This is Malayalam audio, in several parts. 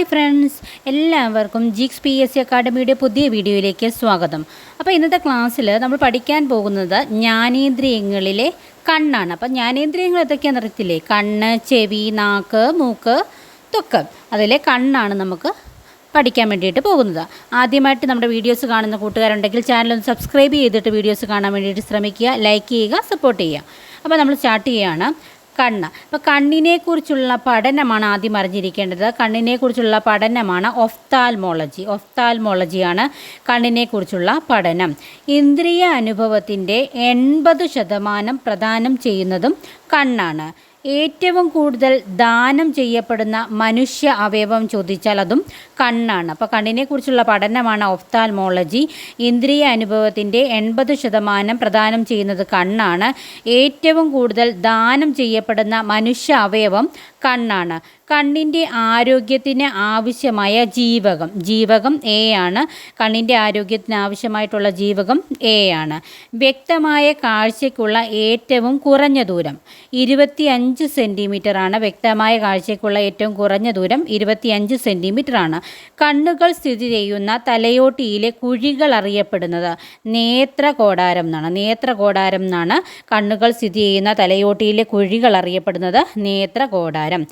ഹായ് ഫ്രണ്ട്സ് എല്ലാവർക്കും ജിക്സ് പി എസ് സി അക്കാഡമിയുടെ പുതിയ വീഡിയോയിലേക്ക് സ്വാഗതം. അപ്പോൾ ഇന്നത്തെ ക്ലാസ്സിൽ നമ്മൾ പഠിക്കാൻ പോകുന്നത് ജ്ഞാനേന്ദ്രിയങ്ങളിലെ കണ്ണാണ്. അപ്പോൾ ജ്ഞാനേന്ദ്രിയങ്ങൾ എന്തൊക്കെയാണെന്ന് അറിയത്തില്ലേ? കണ്ണ് ചെവി നാക്ക് മൂക്ക് തൊക്ക്. അതിലെ കണ്ണാണ് നമുക്ക് പഠിക്കാൻ വേണ്ടിയിട്ട് പോകുന്നത്. ആദ്യമായിട്ട് നമ്മുടെ വീഡിയോസ് കാണുന്ന കൂട്ടുകാരുണ്ടെങ്കിൽ ചാനൽ ഒന്ന് സബ്സ്ക്രൈബ് ചെയ്തിട്ട് വീഡിയോസ് കാണാൻ വേണ്ടിയിട്ട് ശ്രമിക്കുക ലൈക്ക് ചെയ്യുക സപ്പോർട്ട് ചെയ്യുക. അപ്പോൾ നമ്മൾ സ്റ്റാർട്ട് ചെയ്യുകയാണ് കണ്ണ്. അപ്പോൾ കണ്ണിനെക്കുറിച്ചുള്ള പഠനമാണ് ആദ്യം അറിഞ്ഞിരിക്കേണ്ടത്. കണ്ണിനെക്കുറിച്ചുള്ള പഠനമാണ് ഒഫ്താൽമോളജി. ഒഫ്താൽമോളജിയാണ് കണ്ണിനെക്കുറിച്ചുള്ള പഠനം. ഇന്ദ്രിയ അനുഭവത്തിന്റെ എൺപത് ശതമാനം പ്രദാനം ചെയ്യുന്നതും കണ്ണാണ്. ഏറ്റവും കൂടുതൽ ദാനം ചെയ്യപ്പെടുന്ന മനുഷ്യ അവയവം ചോദിച്ചാൽ അതും കണ്ണാണ്. അപ്പോൾ കണ്ണിനെക്കുറിച്ചുള്ള പഠനമാണ് ഒഫ്താൽമോളജി. ഇന്ദ്രിയ അനുഭവത്തിന്റെ എൺപത് ശതമാനം പ്രദാനം ചെയ്യുന്നത് കണ്ണാണ്. ഏറ്റവും കൂടുതൽ ദാനം ചെയ്യപ്പെടുന്ന മനുഷ്യ അവയവം കണ്ണാണ്. കണ്ണിന്റെ ആരോഗ്യത്തിന് ആവശ്യമായ ജീവകം ജീവകം എ ആണ്. കണ്ണിന്റെ ആരോഗ്യത്തിന് ആവശ്യമായിട്ടുള്ള ജീവകം എ ആണ്. വ്യക്തമായ കാഴ്ചയ്ക്കുള്ള ഏറ്റവും കുറഞ്ഞ ദൂരം ഇരുപത്തിയഞ്ച് സെന്റിമീറ്റർ ആണ്. വ്യക്തമായ കാഴ്ചയ്ക്കുള്ള ഏറ്റവും കുറഞ്ഞ ദൂരം ഇരുപത്തിയഞ്ച് സെന്റിമീറ്റർ ആണ്. കണ്ണുകൾ സ്ഥിതി ചെയ്യുന്ന തലയോട്ടിയിലെ കുഴികൾ അറിയപ്പെടുന്നത് നേത്ര കോടാരം എന്നാണ്. നേത്ര കോടാരം എന്നാണ് കണ്ണുകൾ സ്ഥിതി ചെയ്യുന്ന തലയോട്ടിയിലെ കുഴികൾ അറിയപ്പെടുന്നത് നേത്ര കോടാരം. നേത്രകോടാരം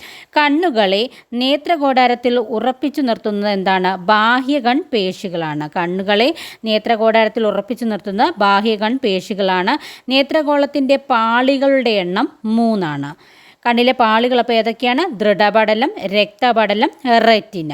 കണ്ണുകളെ നേത്രകോടാരത്തിൽ ഉറപ്പിച്ചു നിർത്തുന്നത് എന്താണ്? ബാഹ്യകൺ പേശികളാണ്. കണ്ണുകളെ നേത്രകോടാരത്തിൽ ഉറപ്പിച്ചു നിർത്തുന്ന ബാഹ്യകൺ പേശികളാണ്. നേത്രഗോളത്തിന്റെ പാളികളുടെ എണ്ണം മൂന്നാണ്. കണ്ണിലെ പാളികൾ അപ്പോൾ ഏതൊക്കെയാണ്? ദൃഢപടലം രക്തപടലം റെറ്റിന.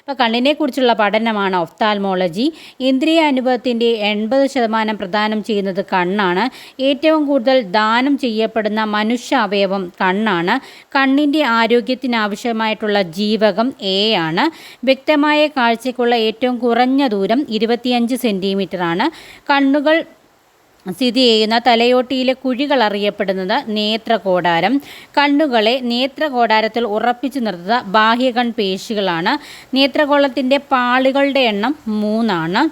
അപ്പോൾ കണ്ണിനെക്കുറിച്ചുള്ള പഠനമാണ് ഒഫ്താൽമോളജി. ഇന്ദ്രിയ അനുഭവത്തിന്റെ എൺപത് ശതമാനം പ്രദാനം ചെയ്യുന്നത് കണ്ണാണ്. ഏറ്റവും കൂടുതൽ ദാനം ചെയ്യപ്പെടുന്ന മനുഷ്യ അവയവം കണ്ണാണ്. കണ്ണിന്റെ ആരോഗ്യത്തിനാവശ്യമായിട്ടുള്ള ജീവകം എ ആണ്. വ്യക്തമായ കാഴ്ചയ്ക്കുള്ള ഏറ്റവും കുറഞ്ഞ ദൂരം ഇരുപത്തിയഞ്ച് സെന്റിമീറ്റർ ആണ് കണ്ണുകൾ സ്ഥിതി ചെയ്യുന്ന തലയോട്ടിയിലെ കുഴികൾ അറിയപ്പെടുന്നത് നേത്രകോടാരം. കണ്ണുകളെ നേത്രകോടാരത്തിൽ ഉറപ്പിച്ചു നിർത്തുന്ന ബാഹ്യകൺ പേശികളാണ്. നേത്രകോളത്തിന്റെ പാളികളുടെ എണ്ണം മൂന്നാണ്.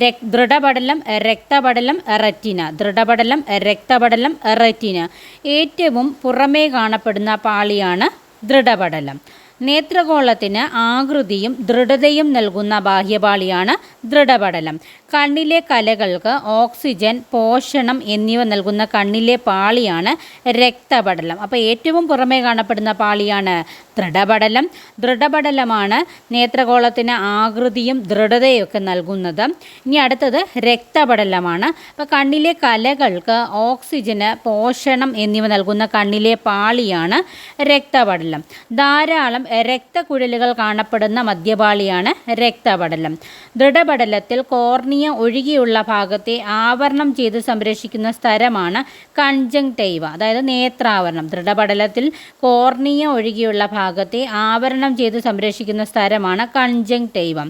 രക് ദൃഢപടലം രക്തപടലം റെറ്റിന. ദൃഢപടലം രക്തപടലം റെറ്റിന. ഏറ്റവും പുറമേ കാണപ്പെടുന്ന പാളിയാണ് ദൃഢപടലം. നേത്രഗോളത്തിന് ആകൃതിയും ദൃഢതയും നൽകുന്ന ബാഹ്യപാളിയാണ് ദൃഢപടലം. കണ്ണിലെ കലകൾക്ക് ഓക്സിജൻ പോഷണം എന്നിവ നൽകുന്ന കണ്ണിലെ പാളിയാണ് രക്തപടലം. അപ്പോൾ ഏറ്റവും പുറമേ കാണപ്പെടുന്ന പാളിയാണ് ദൃഢപടലം. ദൃഢപടലമാണ് നേത്രഗോളത്തിന് ആകൃതിയും ദൃഢതയൊക്കെ നൽകുന്നത്. ഇനി അടുത്തത് രക്തപടലമാണ്. അപ്പോൾ കണ്ണിലെ കലകൾക്ക് ഓക്സിജന് പോഷണം എന്നിവ നൽകുന്ന കണ്ണിലെ പാളിയാണ് രക്തപടലം. ധാരാളം രക്തക്കുഴലുകൾ കാണപ്പെടുന്ന മധ്യപാളിയാണ് രക്തപടലം. ദൃഢപടലത്തിൽ കോർണിയ ഒഴികെയുള്ള ഭാഗത്തെ ആവരണം ചെയ്ത് സംരക്ഷിക്കുന്ന സ്ഥലമാണ് കൺജങ്ടൈവ അതായത് നേത്രാവരണം. ദൃഢപടലത്തിൽ കോർണിയ ഒഴികെയുള്ള ഭാഗത്തെ ആവരണം ചെയ്ത് സംരക്ഷിക്കുന്ന സ്ഥലമാണ് കൺജങ്ടൈവ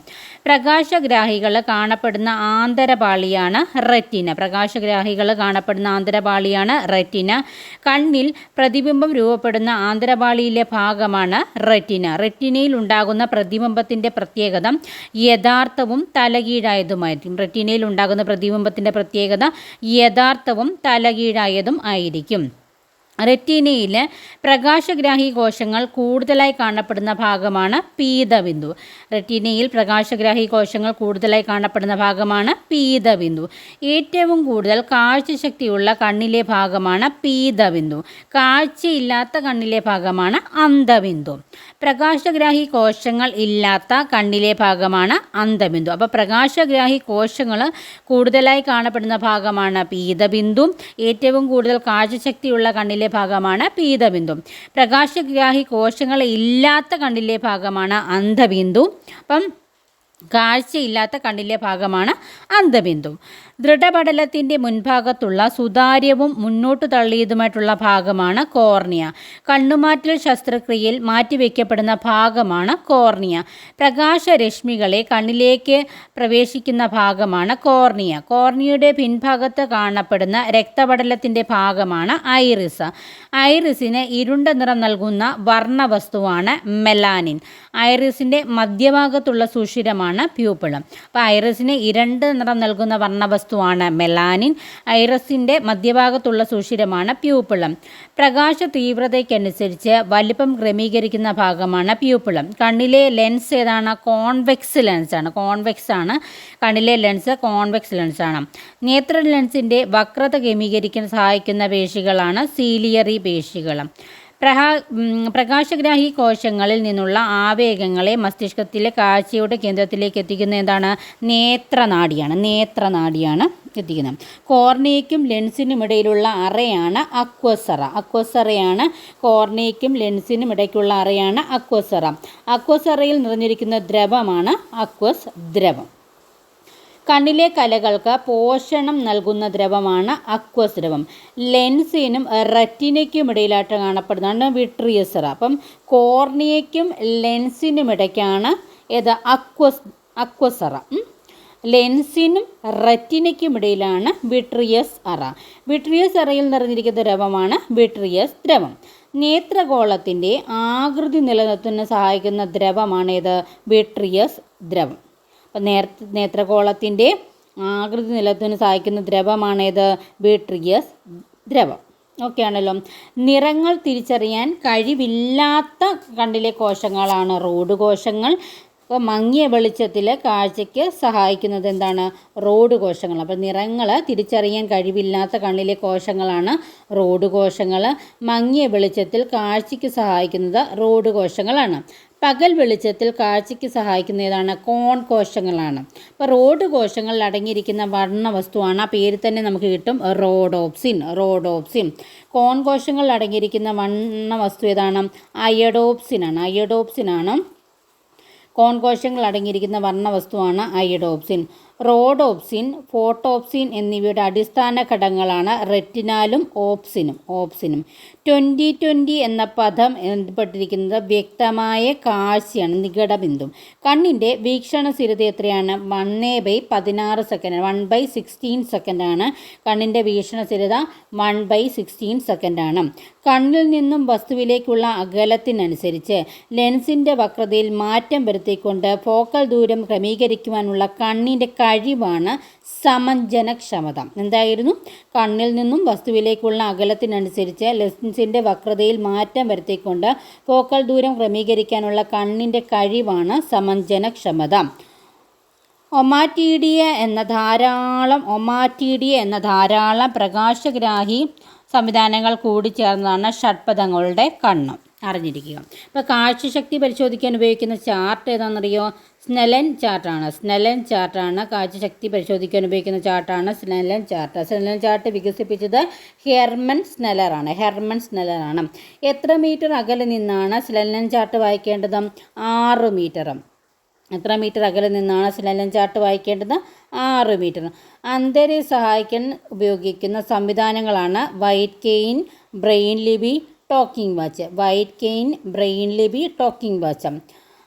പ്രകാശഗ്രാഹികൾ കാണപ്പെടുന്ന ആന്തരപാളിയാണ് റെറ്റിന. പ്രകാശഗ്രാഹികൾ കാണപ്പെടുന്ന ആന്തരപാളിയാണ് റെറ്റിന. കണ്ണിൽ പ്രതിബിംബം രൂപപ്പെടുന്ന ആന്തരപാളിയിലെ ഭാഗമാണ് റെറ്റിന. റെറ്റിനയിൽ ഉണ്ടാകുന്ന പ്രതിബിംബത്തിന്റെ പ്രത്യേകത യഥാർത്ഥവും തലകീഴായതുമായിരിക്കും. റെറ്റിനയിൽ ഉണ്ടാകുന്ന പ്രതിബിംബത്തിന്റെ പ്രത്യേകത യഥാർത്ഥവും തലകീഴായതും ആയിരിക്കും. റെറ്റീനയിൽ പ്രകാശഗ്രാഹി കോശങ്ങൾ കൂടുതലായി കാണപ്പെടുന്ന ഭാഗമാണ് പീതബിന്ദു. റെറ്റീനയിൽ പ്രകാശഗ്രാഹി കോശങ്ങൾ കൂടുതലായി കാണപ്പെടുന്ന ഭാഗമാണ് പീതബിന്ദു. ഏറ്റവും കൂടുതൽ കാഴ്ചശക്തിയുള്ള കണ്ണിലെ ഭാഗമാണ് പീതബിന്ദു. കാഴ്ചയില്ലാത്ത കണ്ണിലെ ഭാഗമാണ് അന്ധബിന്ദു. പ്രകാശഗ്രാഹി കോശങ്ങൾ ഇല്ലാത്ത കണ്ണിലെ ഭാഗമാണ് അന്തബിന്ദു. അപ്പോൾ പ്രകാശഗ്രാഹി കോശങ്ങൾ കൂടുതലായി കാണപ്പെടുന്ന ഭാഗമാണ് പീതബിന്ദു. ഏറ്റവും കൂടുതൽ കാഴ്ചശക്തിയുള്ള കണ്ണിലെ ഭാഗമാണ് പീതബിന്ദു. പ്രകാശഗ്രാഹി കോശങ്ങൾ ഇല്ലാത്ത കണ്ണിലെ ഭാഗമാണ് അന്ധബിന്ദു അപ്പം കാഴ്ചയില്ലാത്ത കണ്ണിലെ ഭാഗമാണ് അന്ധബിന്ദു ദൃഢപടലത്തിന്റെ മുൻഭാഗത്തുള്ള സുതാര്യവും മുന്നോട്ട് തള്ളിയതുമായിട്ടുള്ള ഭാഗമാണ് കോർണിയ. കണ്ണുമാറ്റൽ ശസ്ത്രക്രിയയിൽ മാറ്റിവെക്കപ്പെടുന്ന ഭാഗമാണ് കോർണിയ. പ്രകാശരശ്മികളെ കണ്ണിലേക്ക് പ്രവേശിക്കുന്ന ഭാഗമാണ് കോർണിയ. കോർണിയയുടെ പിൻഭാഗത്ത് കാണപ്പെടുന്ന രക്തപടലത്തിന്റെ ഭാഗമാണ് ഐറിസ്. ഐറിസിന് ഇരുണ്ട നിറം നൽകുന്ന വർണവസ്തുവാണ് മെലാനിൻ. ഐറിസിന്റെ മധ്യഭാഗത്തുള്ള സുഷിരമാണ് ദ്രവമാണ് പ്യൂപ്പിൾ. അപ്പോൾ ഐറസിന് ഇരണ്ട് നിറം നൽകുന്ന വർണവസ്തുവാണ് മെലാനിൻ. ഐറസിന്റെ മധ്യഭാഗത്തുള്ള സുഷിരമാണ് പ്യൂപ്പിൾ. പ്രകാശ തീവ്രതയ്ക്കനുസരിച്ച് വലിപ്പം ക്രമീകരിക്കുന്ന ഭാഗമാണ് പ്യൂപ്പിൾ. കണ്ണിലെ ലെൻസ് ഏതാണ്? കോൺവെക്സ് ലെൻസ് ആണ്. കോൺവെക്സ് ആണ്. കണ്ണിലെ ലെൻസ് കോൺവെക്സ് ലെൻസ് ആണ്. നേത്ര ലെൻസിന്റെ വക്രത ക്രമീകരിക്കാൻ സഹായിക്കുന്ന പേശികളാണ് സീലിയറി പേശികൾ പ്രഹാ പ്രകാശഗ്രാഹി കോശങ്ങളിൽ നിന്നുള്ള ആവേഗങ്ങളെ മസ്തിഷ്കത്തിലെ കാഴ്ചയുടെ കേന്ദ്രത്തിലേക്ക് എത്തിക്കുന്ന എന്താണ്? നേത്രനാടിയാണ് നേത്രനാടിയാണ് എത്തിക്കുന്നത്. കോർണിയയ്ക്കും ലെൻസിനും ഇടയിലുള്ള അറയാണ് അക്വസറ. അക്വസറയാണ് കോർണിയയ്ക്കും ലെൻസിനും ഇടയ്ക്കുള്ള അറയാണ് അക്വസറ. അക്വസറയിൽ നിറഞ്ഞിരിക്കുന്ന ദ്രവമാണ് അക്വസ് ദ്രവം. കണ്ണിലെ കലകൾക്ക് പോഷണം നൽകുന്ന ദ്രവമാണ് അക്വസ് ദ്രവം. ലെൻസിനും റെറ്റിനയ്ക്കും ഇടയിലായിട്ട് കാണപ്പെടുന്നതാണ് വിട്രിയസറ അപ്പം കോർണിയയ്ക്കും ലെൻസിനും ഇടയ്ക്കാണ് ഏത് അക്വസ് അക്വസറ. ലെൻസിനും റെറ്റിനയ്ക്കും ഇടയിലാണ് വിട്രിയസ് അറ. വിട്രിയസ് അറയിൽ നിറഞ്ഞിരിക്കുന്ന ദ്രവമാണ് വിട്രിയസ് ദ്രവം. നേത്രഗോളത്തിന്റെ ആകൃതി നിലനിർത്തുന്ന സഹായിക്കുന്ന ദ്രവമാണ് ഏത് വിട്രിയസ് ദ്രവം. അപ്പം നേർ നേത്രഗോളത്തിന്റെ ആകൃതി നിലത്തിന് സഹായിക്കുന്ന ദ്രവമാണേത് ബീട്രിയസ് ദ്രവം. ഓക്കെ ആണല്ലോ. നിറങ്ങൾ തിരിച്ചറിയാൻ കഴിവില്ലാത്ത കണ്ണിലെ കോശങ്ങളാണ് റോഡ് കോശങ്ങൾ. അപ്പോൾ മങ്ങിയ വെളിച്ചത്തിൽ കാഴ്ചയ്ക്ക് സഹായിക്കുന്നത് എന്താണ്? റോഡ് കോശങ്ങൾ. അപ്പോൾ നിറങ്ങൾ തിരിച്ചറിയാൻ കഴിവില്ലാത്ത കണ്ണിലെ കോശങ്ങളാണ് റോഡ് കോശങ്ങൾ മങ്ങിയ വെളിച്ചത്തിൽ കാഴ്ചയ്ക്ക് സഹായിക്കുന്നത് റോഡ് കോശങ്ങളാണ്. പകൽ വെളിച്ചത്തിൽ കാഴ്ചയ്ക്ക് സഹായിക്കുന്ന ഏതാണ് കോൺ കോശങ്ങളാണ്. അപ്പോൾ റോഡ് കോശങ്ങളിൽ അടങ്ങിയിരിക്കുന്ന വർണ വസ്തുവാണ് ആ പേര് തന്നെ നമുക്ക് കിട്ടും റോഡോപ്സിൻ റോഡോപ്സിൻ. കോൺ കോശങ്ങളിൽ അടങ്ങിയിരിക്കുന്ന വണ്ണ വസ്തു ഏതാണ്? അയഡോപ്സിനാണ്. അയഡോപ്സിനാണ് കോൺ കോശങ്ങൾ അടങ്ങിയിരിക്കുന്ന വർണ വസ്തുവാണ് അയഡോപ്സിൻ. റോഡോപ്സിൻ ഫോട്ടോപ്സിൻ എന്നിവയുടെ അടിസ്ഥാന ഘടകങ്ങളാണ് റെറ്റിനാലും ഓപ്സിനും ഓപ്സിനും. ട്വന്റി ട്വന്റി എന്ന പദം ബന്ധപ്പെട്ടിരിക്കുന്നത് വ്യക്തമായ കാഴ്ചയാണ് നികടബിന്ദു കണ്ണിന്റെ വീക്ഷണ സ്ഥിരത എത്രയാണ് വണ്ണേ ബൈ പതിനാറ് സെക്കൻഡ് വൺ ബൈ സിക്സ്റ്റീൻ സെക്കൻഡാണ്. കണ്ണിന്റെ വീക്ഷണ സ്ഥിരത വൺ ബൈ സിക്സ്റ്റീൻ സെക്കൻഡാണ്. കണ്ണിൽ നിന്നും വസ്തുവിലേക്കുള്ള അകലത്തിനനുസരിച്ച് ലെൻസിന്റെ വക്രതയിൽ മാറ്റം വരുത്തിക്കൊണ്ട് ഫോക്കൽ ദൂരം ക്രമീകരിക്കുവാനുള്ള കണ്ണിന്റെ കഴിവാണ് സമഞ്ജനക്ഷമത. എന്തായിരുന്നു? കണ്ണിൽ നിന്നും വസ്തുവിലേക്കുള്ള അകലത്തിനനുസരിച്ച് ലെൻസിന്റെ വക്രതയിൽ മാറ്റം വരുത്തിക്കൊണ്ട് ഫോക്കൽ ദൂരം ക്രമീകരിക്കാനുള്ള കണ്ണിന്റെ കഴിവാണ് സമഞ്ജനക്ഷമത. ഒമാറ്റീഡിയ എന്ന ധാരാളം ഒമാറ്റീഡിയ എന്ന ധാരാളം പ്രകാശഗ്രാഹി സംവിധാനങ്ങൾ കൂടിച്ചേർന്നതാണ് ഷഡ്പഥങ്ങളുടെ കണ്ണ്. അറിഞ്ഞിരിക്കുക. ഇപ്പോൾ കാഴ്ചശക്തി പരിശോധിക്കാൻ ഉപയോഗിക്കുന്ന ചാർട്ട് ഏതാണെന്നറിയോ? സ്നെലൻ ചാർട്ടാണ്. സ്നെലൻ ചാർട്ടാണ് കാഴ്ചശക്തി പരിശോധിക്കാൻ ഉപയോഗിക്കുന്ന ചാർട്ടാണ് സ്നെലൻ ചാർട്ട്. സ്നെലൻ ചാർട്ട് വികസിപ്പിച്ചത് ഹെർമൻ സ്നെലറാണ് ഹെർമൻ സ്നെലറാണ് എത്ര മീറ്റർ അകലെ നിന്നാണ് സ്നെലൻ ചാർട്ട് വായിക്കേണ്ടത്? ആറ് മീറ്ററും എത്ര മീറ്റർ അകലെ നിന്നാണ് സ്നെലൻ ചാർട്ട് വായിക്കേണ്ടത്? ആറ് മീറ്റർ. അന്തരെ സഹായിക്കാൻ ഉപയോഗിക്കുന്ന സംവിധാനങ്ങളാണ് വൈറ്റ് കെയിൻ ബ്രെയിൻ ലിപി talking watch. White cane braille Libi talking watch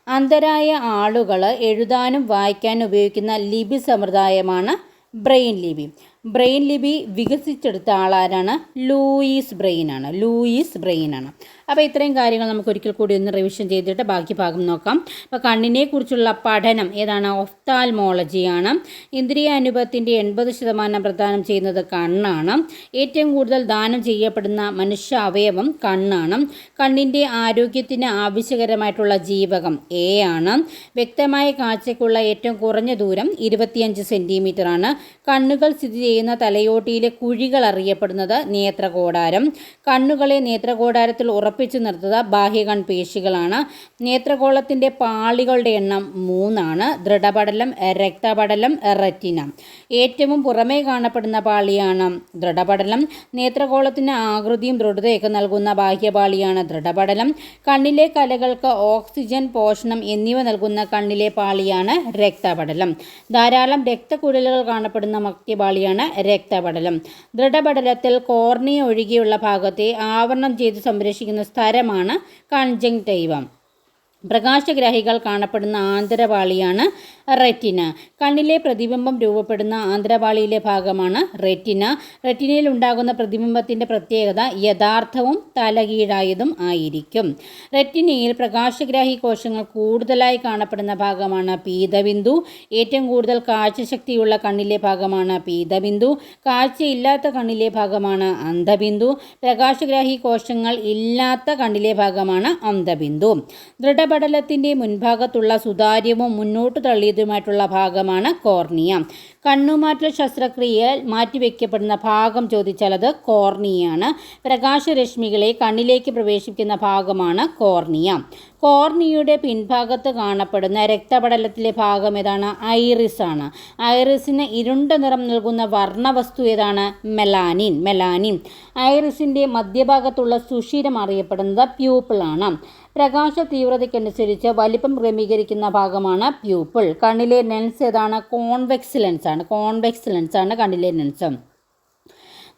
അന്ധരായ ആളുകൾ എഴുതാനും വായിക്കാനും ഉപയോഗിക്കുന്ന ലിപി സമ്പ്രദായമാണ് ബ്രെയിൻ ലിപി. ബ്രെയിൻ ലിപി വികസിച്ചെടുത്ത ആളാരാണ്? ലൂയിസ് ബ്രെയിനാണ്. ലൂയിസ് ബ്രെയിനാണ്. അപ്പോൾ ഇത്രയും കാര്യങ്ങൾ നമുക്ക് ഒരിക്കൽ കൂടി ഒന്ന് റിവിഷൻ ചെയ്തിട്ട് ബാക്കി ഭാഗം നോക്കാം. അപ്പോൾ കണ്ണിനെക്കുറിച്ചുള്ള പഠനം ഏതാണ്? ഒഫ്താൽമോളജിയാണ്. ഇന്ദ്രിയ അനുഭവത്തിന്റെ എൺപത് ശതമാനം പ്രദാനം ചെയ്യുന്നത് കണ്ണാണ്. ഏറ്റവും കൂടുതൽ ദാനം ചെയ്യപ്പെടുന്ന മനുഷ്യ അവയവം കണ്ണാണ്. കണ്ണിന്റെ ആരോഗ്യത്തിന് ആവശ്യകരമായിട്ടുള്ള ജീവകം എ ആണ്. വ്യക്തമായ കാഴ്ചക്കുള്ള ഏറ്റവും കുറഞ്ഞ ദൂരം ഇരുപത്തിയഞ്ച് സെന്റിമീറ്റർ ആണ്. കണ്ണുകൾ സ്ഥിതി ചെയ്യുന്ന തലയോട്ടിയിലെ കുഴികൾ അറിയപ്പെടുന്നത് നേത്രകോടാരം. കണ്ണുകളെ നേത്രകോടാരത്തിൽ ഉറപ്പിച്ചു നിർത്തുക. ബാഹ്യകൺ പേശികളാണ്. നേത്രകോളത്തിന്റെ പാളികളുടെ എണ്ണം മൂന്നാണ്. ദൃഢപടലം രക്തപടലം റെറ്റിന. ഏറ്റവും പുറമേ കാണപ്പെടുന്ന പാളിയാണ് ദൃഢപടലം. നേത്രകോളത്തിന് ആകൃതിയും ദൃഢതയൊക്കെ നൽകുന്ന ബാഹ്യപാളിയാണ് ദൃഢപടലം. കണ്ണിലെ കലകൾക്ക് ഓക്സിജൻ പോഷണം എന്നിവ നൽകുന്ന കണ്ണിലെ പാളിയാണ് രക്തപടലം. ധാരാളം രക്തക്കുഴലുകൾ കാണപ്പെടുന്ന മധ്യപാളിയാണ് രക്തപടലം. ദൃഢപടലത്തിൽ കോർണിയ ഒഴികെയുള്ള ഭാഗത്തെ ആവരണം ചെയ്ത് സംരക്ഷിക്കുന്ന സ്ഥലമാണ് കൺജങ്ടൈവം പ്രകാശഗ്രാഹികൾ കാണപ്പെടുന്ന ആന്തരപാളിയാണ് റെറ്റിന. കണ്ണിലെ പ്രതിബിംബം രൂപപ്പെടുന്ന ആന്തരപാളിയിലെ ഭാഗമാണ് റെറ്റിന. റെറ്റിനയിൽ ഉണ്ടാകുന്ന പ്രതിബിംബത്തിന്റെ പ്രത്യേകത യഥാർത്ഥവും തലകീഴായതും ആയിരിക്കും. റെറ്റിനയിൽ പ്രകാശഗ്രാഹി കോശങ്ങൾ കൂടുതലായി കാണപ്പെടുന്ന ഭാഗമാണ് പീതബിന്ദു. ഏറ്റവും കൂടുതൽ കാഴ്ചശക്തിയുള്ള കണ്ണിലെ ഭാഗമാണ് പീതബിന്ദു. കാഴ്ചയില്ലാത്ത കണ്ണിലെ ഭാഗമാണ് അന്ധബിന്ദു. പ്രകാശഗ്രാഹി കോശങ്ങൾ ഇല്ലാത്ത കണ്ണിലെ ഭാഗമാണ് അന്ധബിന്ദു. ദൃഢപടലത്തിന്റെ മുൻഭാഗത്തുള്ള സുതാര്യവും മുന്നോട്ട് തള്ളിയതുമായിട്ടുള്ള ഭാഗമാണ് കോർണിയ. കണ്ണുമാറ്റൽ ശസ്ത്രക്രിയയിൽ മാറ്റിവെക്കപ്പെടുന്ന ഭാഗം ചോദിച്ചാൽ അത് കോർണിയാണ് പ്രകാശരശ്മികളെ കണ്ണിലേക്ക് പ്രവേശിക്കുന്ന ഭാഗമാണ് കോർണിയ. കോർണിയുടെ പിൻഭാഗത്ത് കാണപ്പെടുന്ന രക്തപടലത്തിലെ ഭാഗം ഏതാണ്? ഐറിസ് ആണ്. ഐറിസിന് ഇരുണ്ട നിറം നൽകുന്ന വർണവസ്തു ഏതാണ്? Melanin melanin. ഐറിസിന്റെ മധ്യഭാഗത്തുള്ള സുഷിരം അറിയപ്പെടുന്നത് പ്യൂപ്പിളാണ് പ്രകാശ തീവ്രതയ്ക്കനുസരിച്ച് വലിപ്പം ക്രമീകരിക്കുന്ന ഭാഗമാണ് പ്യൂപ്പിൾ. കണ്ണിലെ ലെൻസ് ഏതാണ്? കോൺവെക്സ് ലെൻസ് ആണ് കോൺവെക്സ് ലെൻസാണ് കണ്ണിലെ ലെൻസ്.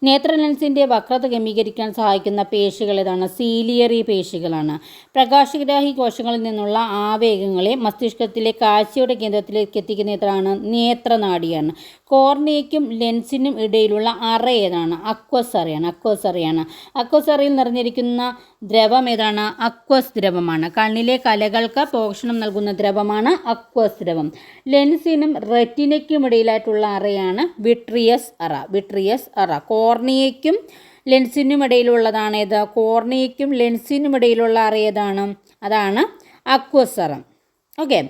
നേത്ര ലെൻസിന്റെ വക്രത ക്രമീകരിക്കാൻ സഹായിക്കുന്ന പേശികൾ ഏതാണ്? സീലിയറി പേശികളാണ്. പ്രകാശഗ്രാഹി കോശങ്ങളിൽ നിന്നുള്ള ആവേഗങ്ങളെ മസ്തിഷ്കത്തിലെ കാഴ്ചയുടെ കേന്ദ്രത്തിലേക്ക് എത്തിക്കുന്ന ഏതാണ്? നേത്രനാടിയാണ്. കോർണിയയ്ക്കും ലെൻസിനും ഇടയിലുള്ള അറ ഏതാണ്? അക്വസറയാണ്. അറയാണ് അക്വസറയിൽ നിറഞ്ഞിരിക്കുന്ന ദ്രവം ഏതാണ് അക്വസ് ദ്രവമാണ്. കണ്ണിലെ കലകൾക്ക് പോഷണം നൽകുന്ന ദ്രവമാണ് അക്വസ് ദ്രവം. ലെൻസിനും റെറ്റിനയ്ക്കും ഇടയിലായിട്ടുള്ള അറയാണ് വിട്രിയസ് അറ. വിട്രിയസ് അറ. കോർണിയയ്ക്കും ലെൻസിനും ഇടയിലുള്ളതാണ് ഏത്? കോർണിയയ്ക്കും ലെൻസിനും ഇടയിലുള്ള അറ ഏതാണ്? അതാണ് അക്വസ് അറ. ഓക്കെ.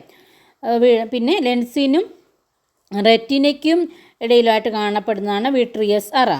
പിന്നെ ലെൻസിനും റെറ്റിനയ്ക്കും ഇടയിലായിട്ട് കാണപ്പെടുന്നതാണ് വിട്രിയസ് അറ.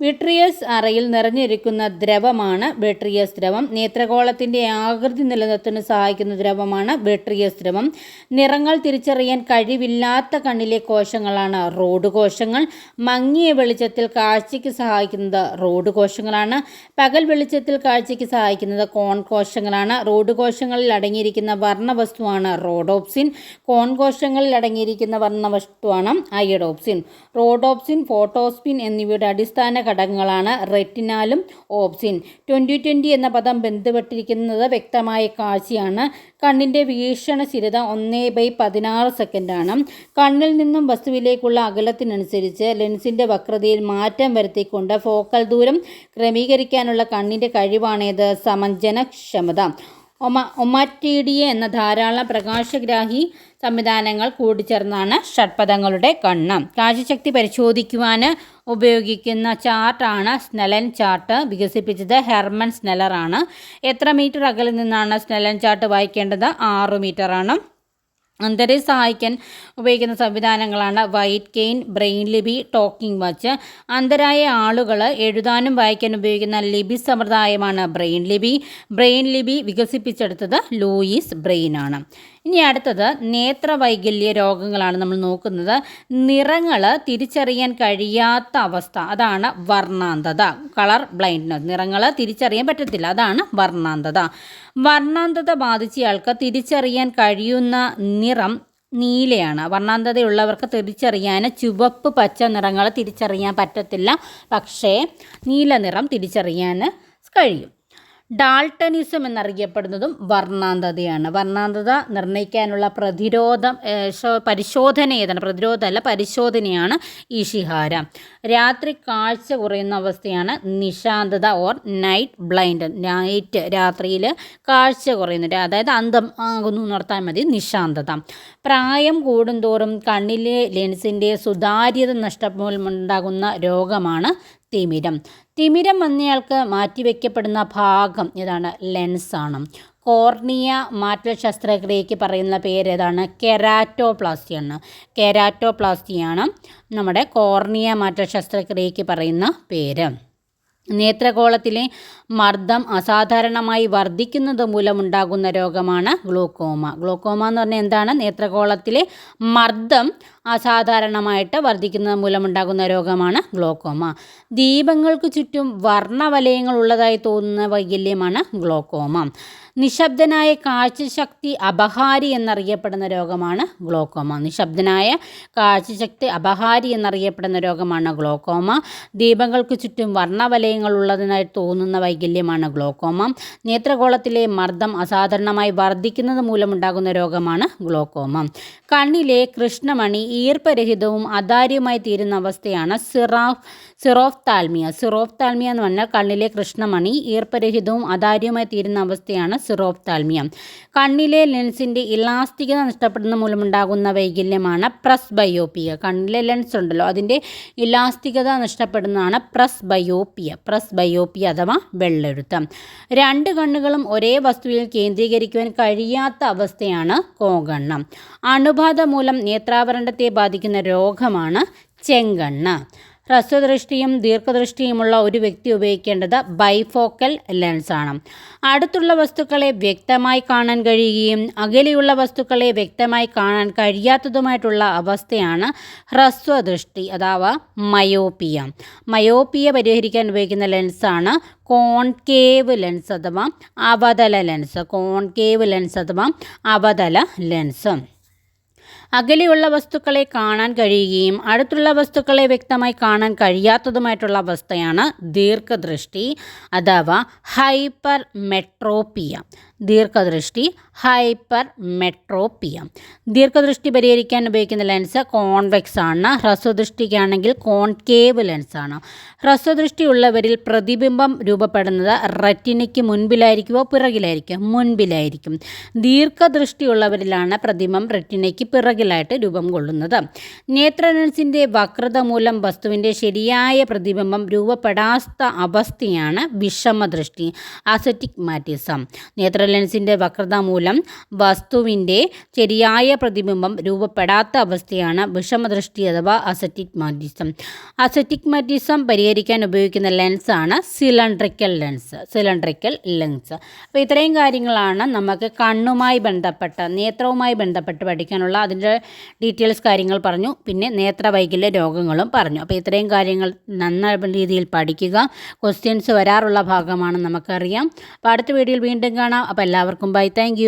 വിട്രിയസ് അറയിൽ നിറഞ്ഞിരിക്കുന്ന ദ്രവമാണ് വിട്രിയസ് ദ്രവം. നേത്രകോളത്തിന്റെ ആകൃതി നിലനിർത്തുന്ന സഹായിക്കുന്ന ദ്രവമാണ് വിട്രിയസ് ദ്രവം. നിറങ്ങൾ തിരിച്ചറിയാൻ കഴിവില്ലാത്ത കണ്ണിലെ കോശങ്ങളാണ് റോഡ് കോശങ്ങൾ. മങ്ങിയ വെളിച്ചത്തിൽ കാഴ്ചയ്ക്ക് സഹായിക്കുന്നത് റോഡ് കോശങ്ങളാണ്. പകൽ വെളിച്ചത്തിൽ കാഴ്ചയ്ക്ക് സഹായിക്കുന്നത് കോൺ കോശങ്ങളാണ്. റോഡ് കോശങ്ങളിൽ അടങ്ങിയിരിക്കുന്ന വർണവസ്തുവാണ് റോഡോപ്സിൻ. കോൺ കോശങ്ങളിൽ അടങ്ങിയിരിക്കുന്ന വർണവസ്തുവാണ് അയഡോപ്സിൻ. റോഡോപ്സിൻ ഫോട്ടോസ്പിൻ എന്നിവയുടെ അടിസ്ഥാന ഘടകങ്ങളാണ് റെറ്റിനാലും ഓപ്സിൻ. ട്വന്റി ട്വന്റി എന്ന പദം ബന്ധപ്പെട്ടിരിക്കുന്നത് വ്യക്തമായ കാഴ്ചയാണ്. കണ്ണിന്റെ വീക്ഷണ സ്ഥിരത ഒന്നേ ബൈ പതിനാറ് സെക്കൻഡാണ്. കണ്ണിൽ നിന്നും വസ്തുവിലേക്കുള്ള അകലത്തിനനുസരിച്ച് ലെൻസിന്റെ വക്രതയിൽ മാറ്റം വരുത്തിക്കൊണ്ട് ഫോക്കൽ ദൂരം ക്രമീകരിക്കാനുള്ള കണ്ണിന്റെ കഴിവാണേത് സമഞ്ജനക്ഷമത. ഒമ ഒമാറ്റീഡിയ എന്ന ധാരാളം പ്രകാശഗ്രാഹി സംവിധാനങ്ങൾ കൂടിച്ചേർന്നാണ് ഷഡ്പഥങ്ങളുടെ കണ്ണ് കാഴ്ചശക്തി പരിശോധിക്കുവാൻ ഉപയോഗിക്കുന്ന ചാർട്ടാണ് സ്നെലൻ ചാർട്ട്. വികസിപ്പിച്ചത് ഹെർമൻ സ്നെലറാണ് എത്ര മീറ്റർ അകലിൽ നിന്നാണ് സ്നെലൻ ചാർട്ട് വായിക്കേണ്ടത്? ആറ് മീറ്ററാണ് അന്തരെ സഹായിക്കാൻ ഉപയോഗിക്കുന്ന സംവിധാനങ്ങളാണ് വൈറ്റ് കെയിൻ ബ്രെയിൻ ലിപി ടോക്കിംഗ് വാച്ച്. അന്തരായ ആളുകൾ എഴുതാനും വായിക്കാനും ഉപയോഗിക്കുന്ന ലിപി സമ്പ്രദായമാണ് ബ്രെയിൻ ലിപി. ബ്രെയിൻ ലിപി വികസിപ്പിച്ചെടുത്തത് ലൂയിസ് ബ്രെയിൻ ആണ് ഇനി അടുത്തത് നേത്രവൈകല്യ രോഗങ്ങളാണ് നമ്മൾ നോക്കുന്നത്. നിറങ്ങൾ തിരിച്ചറിയാൻ കഴിയാത്ത അവസ്ഥ. അതാണ് വർണാന്തത. കളർ ബ്ലൈൻഡ്നെസ് നിറങ്ങൾ തിരിച്ചറിയാൻ പറ്റത്തില്ല. അതാണ് വർണാന്തത. വർണാന്തത ബാധിച്ചയാൾക്ക് തിരിച്ചറിയാൻ കഴിയുന്ന നിറം നീലയാണ്. വർണാന്തതയുള്ളവർക്ക് തിരിച്ചറിയാൻ ചുവപ്പ് പച്ച നിറങ്ങൾ തിരിച്ചറിയാൻ പറ്റത്തില്ല. പക്ഷേ നീല നിറം തിരിച്ചറിയാൻ കഴിയും. ഡാൾട്ടനിസം എന്നറിയപ്പെടുന്നതും വർണാന്തതയാണ്. വർണാന്തത നിർണയിക്കാനുള്ള പ്രതിരോധം പരിശോധന ഏതാണ്? പ്രതിരോധമല്ല പരിശോധനയാണ് ഈഷിഹാര രാത്രി കാഴ്ച കുറയുന്ന അവസ്ഥയാണ് നിശാന്തത ഓർ നൈറ്റ് ബ്ലൈൻഡ് നൈറ്റ് രാത്രിയിൽ കാഴ്ച കുറയുന്നത് അതായത് അന്തം ആകുന്നു നടത്താൻ മതി നിശാന്തത. പ്രായം കൂടുന്തോറും കണ്ണിലെ ലെൻസിന്റെ സുതാര്യത നഷ്ടമുണ്ടാകുന്ന രോഗമാണ് തിമിരം. തിമിരം വന്നയാൾക്ക് മാറ്റിവെക്കപ്പെടുന്ന ഭാഗം ഏതാണ്? ലെൻസാണ് കോർണിയ മാറ്റൽ ശസ്ത്രക്രിയയ്ക്ക് പറയുന്ന പേര് ഏതാണ്? കെരാറ്റോപ്ലാസ്റ്റിയാണ് കെരാറ്റോപ്ലാസ്റ്റിയാണ് നമ്മുടെ കോർണിയ മാറ്റൽ ശസ്ത്രക്രിയയ്ക്ക് പറയുന്ന പേര്. നേത്രഗോളത്തിലെ മർദ്ദം അസാധാരണമായി വർദ്ധിക്കുന്നത് മൂലമുണ്ടാകുന്ന രോഗമാണ് ഗ്ലൂക്കോമ. ഗ്ലൂക്കോമ എന്ന് പറഞ്ഞാൽ എന്താണ്? നേത്രഗോളത്തിലെ മർദ്ദം അസാധാരണമായിട്ട് വർദ്ധിക്കുന്നത് മൂലമുണ്ടാകുന്ന രോഗമാണ് ഗ്ലോക്കോമ ദീപങ്ങൾക്ക് ചുറ്റും വർണവലയങ്ങൾ ഉള്ളതായി തോന്നുന്ന വൈകല്യമാണ് ഗ്ലോക്കോമ നിശബ്ദനായ കാഴ്ചശക്തി അപഹാരി എന്നറിയപ്പെടുന്ന രോഗമാണ് ഗ്ലോക്കോമ നിശബ്ദനായ കാഴ്ചശക്തി അപഹാരി എന്നറിയപ്പെടുന്ന രോഗമാണ് ഗ്ലോക്കോമ ദീപങ്ങൾക്ക് ചുറ്റും വർണവലയങ്ങൾ ഉള്ളതിനായി തോന്നുന്ന വൈകല്യമാണ് ഗ്ലോക്കോമ നേത്രഗോളത്തിലെ മർദ്ദം അസാധാരണമായി വർദ്ധിക്കുന്നത് മൂലമുണ്ടാകുന്ന രോഗമാണ് ഗ്ലോക്കോമ കണ്ണിലെ കൃഷ്ണമണി ഈർപ്പരഹിതവും അതാര്യമായി തീരുന്ന അവസ്ഥയാണ് സിറാഫ് സിറോഫ്താൽമിയ. സിറോഫ്താൽമിയ എന്ന് പറഞ്ഞാൽ കണ്ണിലെ കൃഷ്ണമണി ഈർപ്പരഹിതവും അതാര്യവുമായി തീരുന്ന അവസ്ഥയാണ് സിറോഫ്താൽമിയ. കണ്ണിലെ ലെൻസിന്റെ ഇലാസ്തികത നഷ്ടപ്പെടുന്ന മൂലമുണ്ടാകുന്ന വൈകല്യമാണ് പ്രസ് ബയോപ്പിയ കണ്ണിലെ ലെൻസ് ഉണ്ടല്ലോ അതിന്റെ ഇലാസ്തികത നഷ്ടപ്പെടുന്നതാണ് പ്രസ് ബയോപ്പിയ പ്രസ് ബയോപ്പിയ അഥവാ വെള്ളെഴുത്തം. രണ്ട് കണ്ണുകളും ഒരേ വസ്തുവിൽ കേന്ദ്രീകരിക്കുവാൻ കഴിയാത്ത അവസ്ഥയാണ് കോകണ്ണം അണുബാധ മൂലം നേത്രാവരണത്തെ ബാധിക്കുന്ന രോഗമാണ് ചെങ്കണ്ണ്. ഹ്രസ്വദൃഷ്ടിയും ദീർഘദൃഷ്ടിയുമുള്ള ഒരു വ്യക്തി ഉപയോഗിക്കേണ്ടത് ബൈഫോക്കൽ ലെൻസാണ്. അടുത്തുള്ള വസ്തുക്കളെ വ്യക്തമായി കാണാൻ കഴിയുകയും അകലെയുള്ള വസ്തുക്കളെ വ്യക്തമായി കാണാൻ കഴിയാത്തതുമായിട്ടുള്ള അവസ്ഥയാണ് ഹ്രസ്വദൃഷ്ടി അഥവാ മയോപ്പിയ മയോപ്പിയ പരിഹരിക്കാൻ ഉപയോഗിക്കുന്ന ലെൻസാണ് കോൺകേവ് ലെൻസ് അഥവാ അവതല ലെൻസ്. കോൺകേവ് ലെൻസ് അഥവാ അവതല ലെൻസ്. അകലെയുള്ള വസ്തുക്കളെ കാണാൻ കഴിയുകയും അടുത്തുള്ള വസ്തുക്കളെ വ്യക്തമായി കാണാൻ കഴിയാത്തതുമായിട്ടുള്ള അവസ്ഥയാണ് ദീർഘദൃഷ്ടി അഥവാ ഹൈപ്പർ മെട്രോപ്പിയ ദീർഘദൃഷ്ടി ഹൈപ്പർ മെട്രോപ്പിയ ദീർഘദൃഷ്ടി പരിഹരിക്കാൻ ഉപയോഗിക്കുന്ന ലെൻസ് കോൺവെക്സ് ആണ്. ഹ്രസ്വദൃഷ്ടിക്കാണെങ്കിൽ കോൺകേവ് ലെൻസ് ആണ്. ഹ്രസ്വദൃഷ്ടി ഉള്ളവരിൽ പ്രതിബിംബം രൂപപ്പെടുന്നത് റെറ്റിനയ്ക്ക് മുൻപിലായിരിക്കുമോ പിറകിലായിരിക്കും? മുൻപിലായിരിക്കും. ദീർഘദൃഷ്ടിയുള്ളവരിലാണ് പ്രതിബിംബം റെറ്റിനയ്ക്ക് പിറകിലായിട്ട് രൂപം കൊള്ളുന്നത്. നേത്രലെൻസിന്റെ വക്രത മൂലം വസ്തുവിന്റെ ശരിയായ പ്രതിബിംബം രൂപപ്പെടാത്ത അവസ്ഥയാണ് വിഷമദൃഷ്ടി അസറ്റിക് മാറ്റിസം നേത്ര ലെൻസിന്റെ വക്രത മൂലം വസ്തുവിന്റെ ശരിയായ പ്രതിബിംബം രൂപപ്പെടാത്ത അവസ്ഥയാണ് വിഷമദൃഷ്ടി അഥവാ അസറ്റിക് മാറ്റിസം അസറ്റിക് മാറ്റിസം പരിഹരിക്കാൻ ഉപയോഗിക്കുന്ന ലെൻസാണ് സിലണ്ട്രിക്കൽ ലെൻസ് സിലണ്ട്രിക്കൽ ലെൻസ് അപ്പോൾ ഇത്രയും കാര്യങ്ങളാണ് നമുക്ക് കണ്ണുമായി ബന്ധപ്പെട്ട നേത്രവുമായി ബന്ധപ്പെട്ട് പഠിക്കാനുള്ള അതിന്റെ ഡീറ്റെയിൽസ് കാര്യങ്ങൾ പറഞ്ഞു. പിന്നെ നേത്രവൈകല്യ രോഗങ്ങളും പറഞ്ഞു. അപ്പോൾ ഇത്രയും കാര്യങ്ങൾ നന്ന രീതിയിൽ പഠിക്കുക. ക്വസ്റ്റ്യൻസ് വരാറുള്ള ഭാഗമാണ് നമുക്കറിയാം. അപ്പോൾ അടുത്ത വീഡിയോയിൽ വീണ്ടും കാണാം. അപ്പോൾ എല്ലാവർക്കും ബൈ താങ്ക്